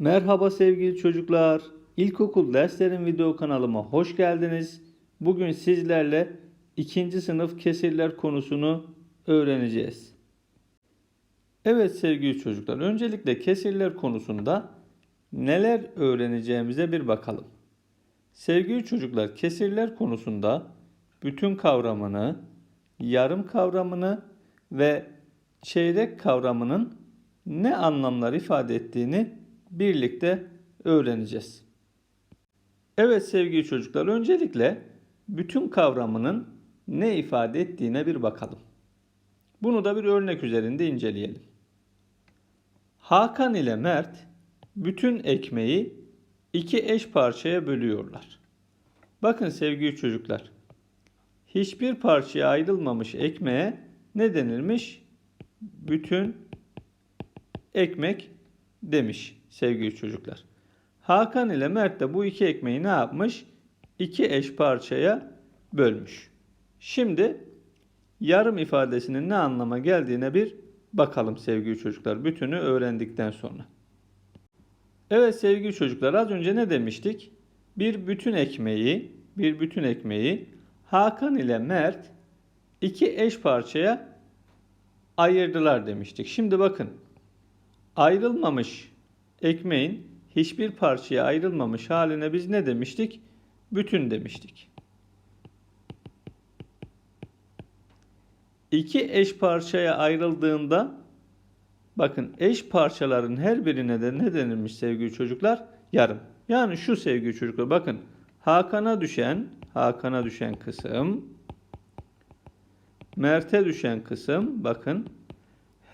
Merhaba sevgili çocuklar. İlkokul derslerin video kanalıma hoş geldiniz. Bugün sizlerle ikinci sınıf kesirler konusunu öğreneceğiz. Evet sevgili çocuklar, öncelikle kesirler konusunda neler öğreneceğimize bir bakalım. Sevgili çocuklar, kesirler konusunda bütün kavramını, yarım kavramını ve çeyrek kavramının ne anlamlar ifade ettiğini birlikte öğreneceğiz. Evet sevgili çocuklar, öncelikle bütün kavramının ne ifade ettiğine bir bakalım. Bunu da bir örnek üzerinde inceleyelim. Hakan ile Mert bütün ekmeği iki eş parçaya bölüyorlar. Bakın sevgili çocuklar, hiçbir parçaya ayrılmamış ekmeğe ne denilmiş? Bütün ekmek demiş sevgili çocuklar. Hakan ile Mert de bu iki ekmeği ne yapmış? İki eş parçaya bölmüş. Şimdi yarım ifadesinin ne anlama geldiğine bir bakalım sevgili çocuklar. Bütünü öğrendikten sonra. Evet sevgili çocuklar az önce ne demiştik? Bir bütün ekmeği, bir bütün ekmeği Hakan ile Mert iki eş parçaya ayırdılar demiştik. Şimdi bakın ayrılmamış ekmeğin hiçbir parçaya ayrılmamış haline biz ne demiştik? Bütün demiştik. İki eş parçaya ayrıldığında bakın eş parçaların her birine de ne denilmiş sevgili çocuklar? Yarım. Yani şu sevgili çocuklar bakın Hakan'a düşen Hakan'a düşen kısım Mert'e düşen kısım bakın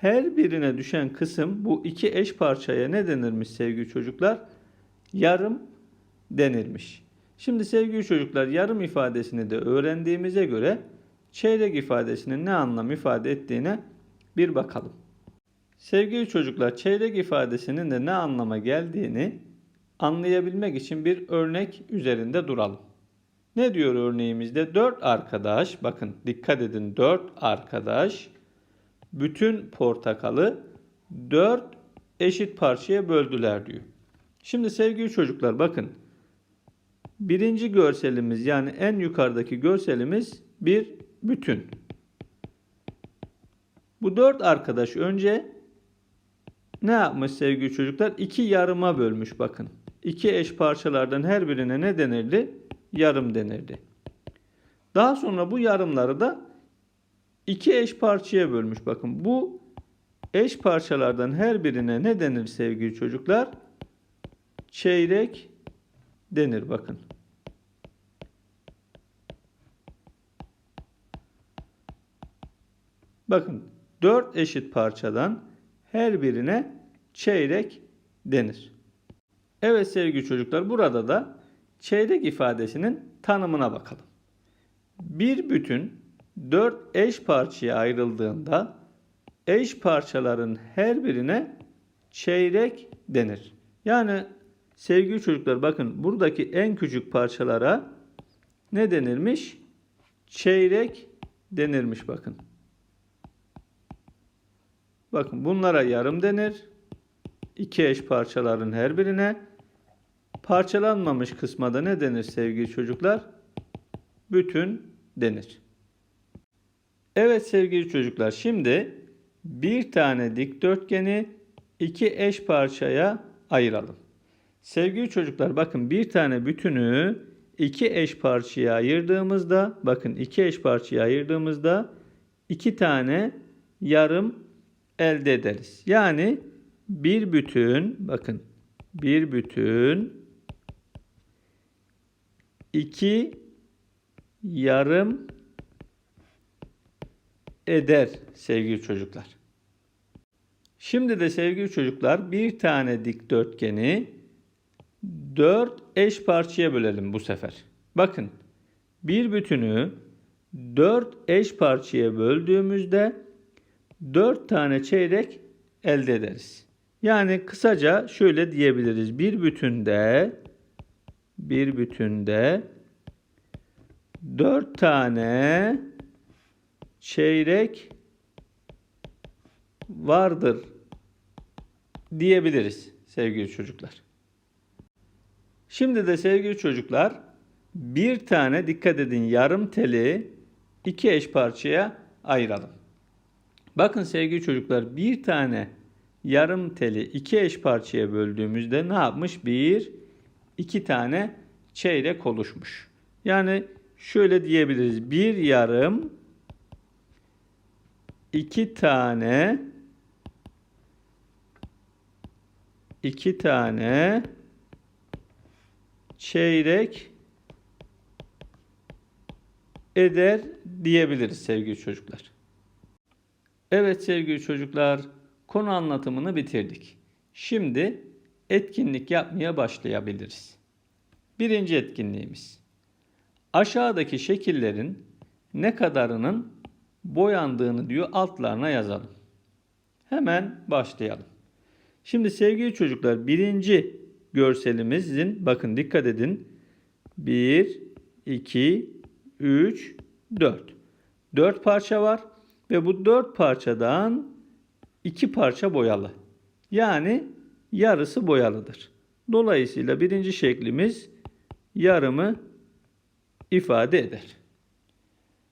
her birine düşen kısım bu iki eş parçaya ne denirmiş sevgili çocuklar? Yarım denilmiş. Şimdi sevgili çocuklar yarım ifadesini de öğrendiğimize göre çeyrek ifadesinin ne anlam ifade ettiğine bir bakalım. Sevgili çocuklar çeyrek ifadesinin de ne anlama geldiğini anlayabilmek için bir örnek üzerinde duralım. Ne diyor örneğimizde? Dört arkadaş, bakın dikkat edin dört arkadaş bütün portakalı dört eşit parçaya böldüler diyor. Şimdi sevgili çocuklar bakın. Birinci görselimiz yani en yukarıdaki görselimiz bir bütün. Bu dört arkadaş önce ne yapmış sevgili çocuklar? İki yarıma bölmüş bakın. İki eş parçalardan her birine ne denirdi? Yarım denirdi. Daha sonra bu yarımları da iki eş parçaya bölmüş. Bakın bu eş parçalardan her birine ne denir sevgili çocuklar? Çeyrek denir bakın. Bakın dört eşit parçadan her birine çeyrek denir. Evet sevgili çocuklar burada da çeyrek ifadesinin tanımına bakalım. Bir bütün dört eş parçaya ayrıldığında eş parçaların her birine çeyrek denir. Yani sevgili çocuklar bakın buradaki en küçük parçalara ne denirmiş? Çeyrek denirmiş bakın. Bakın bunlara yarım denir. İki eş parçaların her birine. Parçalanmamış kısma da ne denir sevgili çocuklar? Bütün denir. Evet sevgili çocuklar şimdi bir tane dikdörtgeni iki eş parçaya ayıralım. Sevgili çocuklar bakın bir tane bütünü iki eş parçaya ayırdığımızda bakın iki eş parçaya ayırdığımızda iki tane yarım elde ederiz. Yani bir bütün bakın bir bütün iki yarım eder sevgili çocuklar. Şimdi de sevgili çocuklar bir tane dikdörtgeni dört eş parçaya bölelim bu sefer. Bakın bir bütünü dört eş parçaya böldüğümüzde dört tane çeyrek elde ederiz. Yani kısaca şöyle diyebiliriz. Bir bütünde bir bütünde dört tane çeyrek vardır diyebiliriz sevgili çocuklar. Şimdi de sevgili çocuklar bir tane dikkat edin yarım teli iki eş parçaya ayıralım. Bakın sevgili çocuklar bir tane yarım teli iki eş parçaya böldüğümüzde ne yapmış? Bir, iki tane çeyrek oluşmuş. Yani şöyle diyebiliriz. Bir yarım iki tane iki tane çeyrek eder diyebiliriz sevgili çocuklar. Evet sevgili çocuklar, konu anlatımını bitirdik. Şimdi etkinlik yapmaya başlayabiliriz. Birinci etkinliğimiz. Aşağıdaki şekillerin ne kadarının boyandığını diyor altlarına yazalım. Hemen başlayalım. Şimdi sevgili çocuklar birinci görselimizin bakın dikkat edin. 1, 2, 3, 4. 4 parça var ve bu 4 parçadan 2 parça boyalı. Yani yarısı boyalıdır. Dolayısıyla birinci şeklimiz yarımı ifade eder.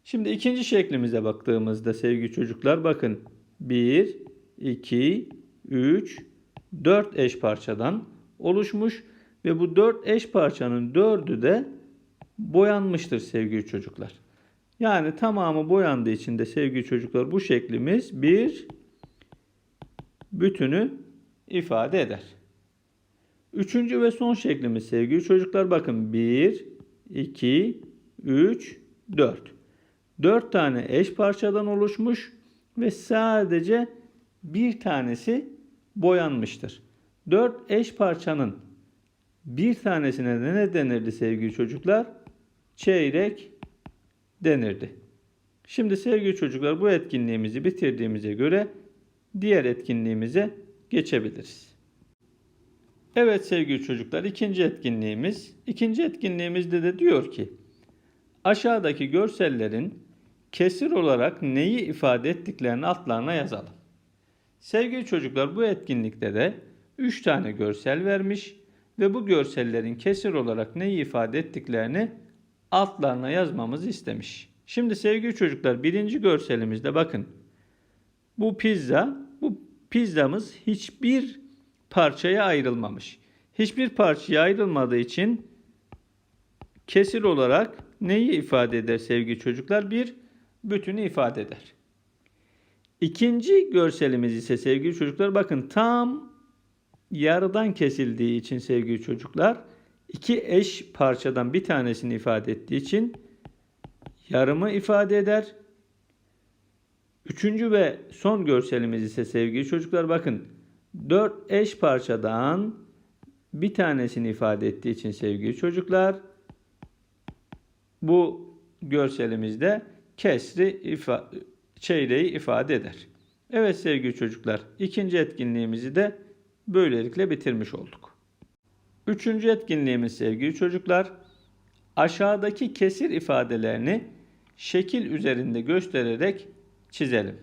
Şimdi ikinci şeklimize baktığımızda sevgili çocuklar bakın 1, 2, 3, 4 eş parçadan oluşmuş ve bu 4 eş parçanın 4'ü de boyanmıştır sevgili çocuklar. Yani tamamı boyandığı için de sevgili çocuklar bu şeklimiz bir bütünü ifade eder. Üçüncü ve son şeklimiz sevgili çocuklar bakın 1, 2, 3, 4. 4 tane eş parçadan oluşmuş ve sadece bir tanesi boyanmıştır. 4 eş parçanın bir tanesine de ne denirdi sevgili çocuklar? Çeyrek denirdi. Şimdi sevgili çocuklar bu etkinliğimizi bitirdiğimize göre diğer etkinliğimize geçebiliriz. Evet sevgili çocuklar ikinci etkinliğimiz. İkinci etkinliğimizde de diyor ki aşağıdaki görsellerin kesir olarak neyi ifade ettiklerini altlarına yazalım. Sevgili çocuklar bu etkinlikte de 3 tane görsel vermiş ve bu görsellerin kesir olarak neyi ifade ettiklerini altlarına yazmamızı istemiş. Şimdi sevgili çocuklar birinci görselimizde bakın. Bu pizza, bu pizzamız hiçbir parçaya ayrılmamış. Hiçbir parçaya ayrılmadığı için kesir olarak neyi ifade eder sevgili çocuklar? Bir bütünü ifade eder. İkinci görselimiz ise sevgili çocuklar bakın tam yarıdan kesildiği için sevgili çocuklar iki eş parçadan bir tanesini ifade ettiği için yarımı ifade eder. Üçüncü ve son görselimiz ise sevgili çocuklar bakın dört eş parçadan bir tanesini ifade ettiği için sevgili çocuklar bu görselimizde kesri ifa çeyreği ifade eder. Evet sevgili çocuklar ikinci etkinliğimizi de böylelikle bitirmiş olduk. Üçüncü etkinliğimiz sevgili çocuklar aşağıdaki kesir ifadelerini şekil üzerinde göstererek çizelim.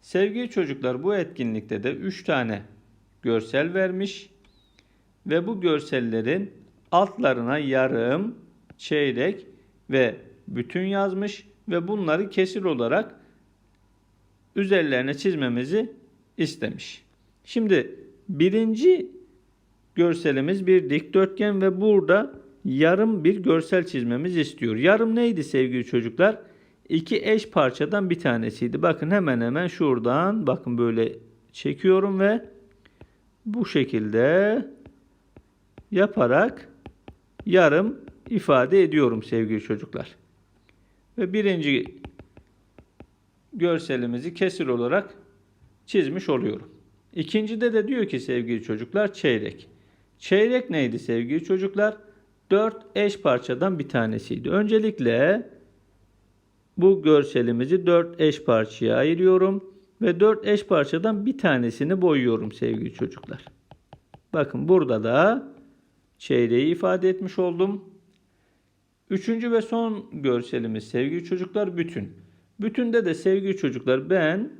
Sevgili çocuklar bu etkinlikte de 3 tane görsel vermiş ve bu görsellerin altlarına yarım, çeyrek ve bütün yazmış ve bunları kesir olarak üzerlerine çizmemizi istemiş. Şimdi birinci görselimiz bir dikdörtgen ve burada yarım bir görsel çizmemiz istiyor. Yarım neydi sevgili çocuklar? İki eş parçadan bir tanesiydi. Bakın hemen hemen şuradan bakın böyle çekiyorum ve bu şekilde yaparak yarım ifade ediyorum sevgili çocuklar. Ve birinci görselimizi kesir olarak çizmiş oluyorum. İkincide de diyor ki sevgili çocuklar çeyrek. Çeyrek neydi sevgili çocuklar? Dört eş parçadan bir tanesiydi. Öncelikle bu görselimizi dört eş parçaya ayırıyorum ve dört eş parçadan bir tanesini boyuyorum sevgili çocuklar. Bakın burada da çeyreği ifade etmiş oldum. Üçüncü ve son görselimiz sevgili çocuklar bütün. Bütünde de sevgili çocuklar ben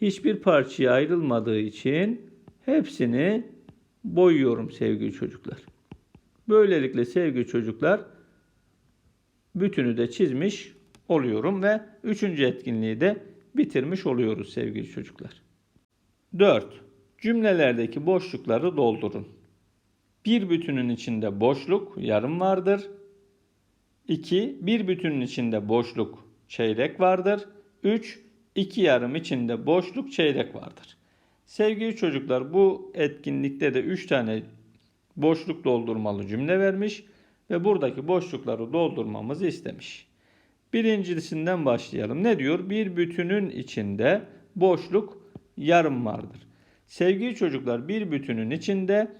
hiçbir parçaya ayrılmadığı için hepsini boyuyorum sevgili çocuklar. Böylelikle sevgili çocuklar bütünü de çizmiş oluyorum ve üçüncü etkinliği de bitirmiş oluyoruz sevgili çocuklar. 4. Cümlelerdeki boşlukları doldurun. Bir bütünün içinde boşluk, yarım vardır. 2. Bir bütünün içinde boşluk, çeyrek vardır. 3. İki yarım içinde boşluk, çeyrek vardır. Sevgili çocuklar bu etkinlikte de 3 tane boşluk doldurmalı cümle vermiş ve buradaki boşlukları doldurmamızı istemiş. Birincisinden başlayalım. Ne diyor? Bir bütünün içinde boşluk yarım vardır. Sevgili çocuklar bir bütünün içinde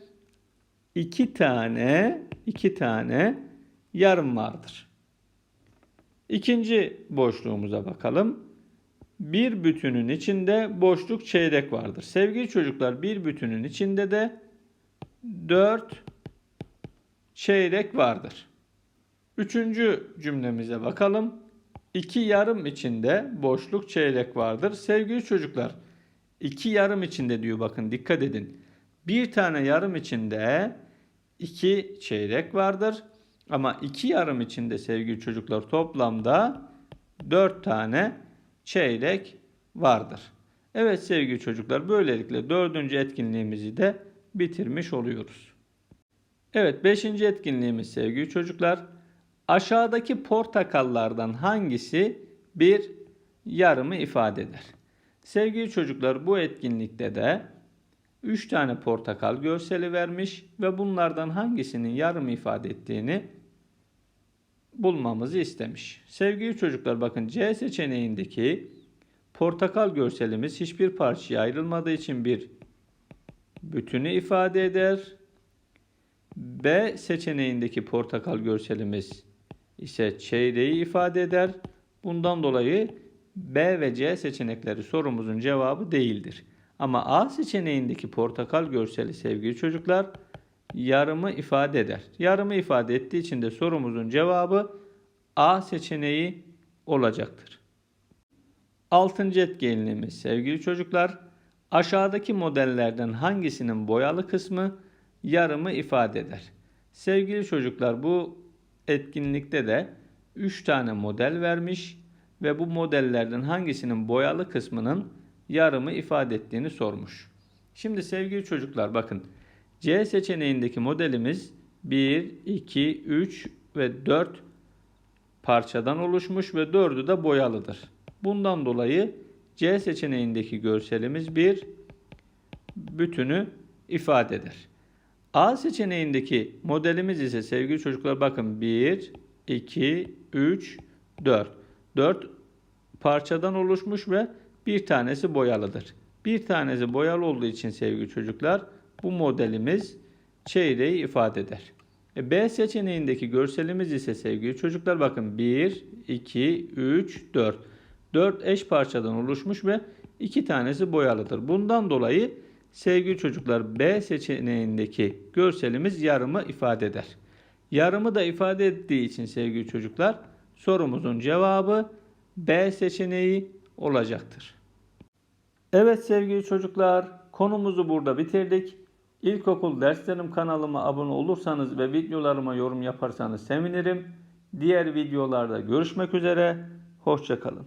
iki tane iki tane yarım vardır. İkinci boşluğumuza bakalım. Bir bütünün içinde boşluk çeyrek vardır. Sevgili çocuklar bir bütünün içinde de 4 çeyrek vardır. Üçüncü cümlemize bakalım. İki yarım içinde boşluk çeyrek vardır. Sevgili çocuklar, iki yarım içinde diyor bakın dikkat edin. Bir tane yarım içinde iki çeyrek vardır. Ama iki yarım içinde sevgili çocuklar toplamda dört tane çeyrek vardır. Evet sevgili çocuklar böylelikle dördüncü etkinliğimizi de bitirmiş oluyoruz. Evet beşinci etkinliğimiz sevgili çocuklar. Aşağıdaki portakallardan hangisi bir yarımı ifade eder? Sevgili çocuklar bu etkinlikte de 3 tane portakal görseli vermiş ve bunlardan hangisinin yarımı ifade ettiğini bulmamızı istemiş. Sevgili çocuklar bakın C seçeneğindeki portakal görselimiz hiçbir parçaya ayrılmadığı için bir bütünü ifade eder. B seçeneğindeki portakal görselimiz ise çeyreği ifade eder. Bundan dolayı B ve C seçenekleri sorumuzun cevabı değildir. Ama A seçeneğindeki portakal görseli sevgili çocuklar yarımı ifade eder. Yarımı ifade ettiği için de sorumuzun cevabı A seçeneği olacaktır. Altıncı etkinliğimiz sevgili çocuklar aşağıdaki modellerden hangisinin boyalı kısmı yarımı ifade eder? Sevgili çocuklar bu etkinlikte de 3 tane model vermiş ve bu modellerden hangisinin boyalı kısmının yarımı ifade ettiğini sormuş. Şimdi sevgili çocuklar bakın C seçeneğindeki modelimiz 1, 2, 3 ve 4 parçadan oluşmuş ve 4'ü de boyalıdır. Bundan dolayı C seçeneğindeki görselimiz bir bütünü ifade eder. A seçeneğindeki modelimiz ise sevgili çocuklar bakın 1, 2, 3, 4. 4 parçadan oluşmuş ve bir tanesi boyalıdır. Bir tanesi boyalı olduğu için sevgili çocuklar bu modelimiz çeyreği ifade eder. E, B seçeneğindeki görselimiz ise sevgili çocuklar bakın 1, 2, 3, 4. 4 eş parçadan oluşmuş ve iki tanesi boyalıdır. Bundan dolayı sevgili çocuklar B seçeneğindeki görselimiz yarımı ifade eder. Yarımı da ifade ettiği için sevgili çocuklar sorumuzun cevabı B seçeneği olacaktır. Evet sevgili çocuklar konumuzu burada bitirdik. İlkokul derslerim kanalıma abone olursanız ve videolarıma yorum yaparsanız sevinirim. Diğer videolarda görüşmek üzere. Hoşçakalın.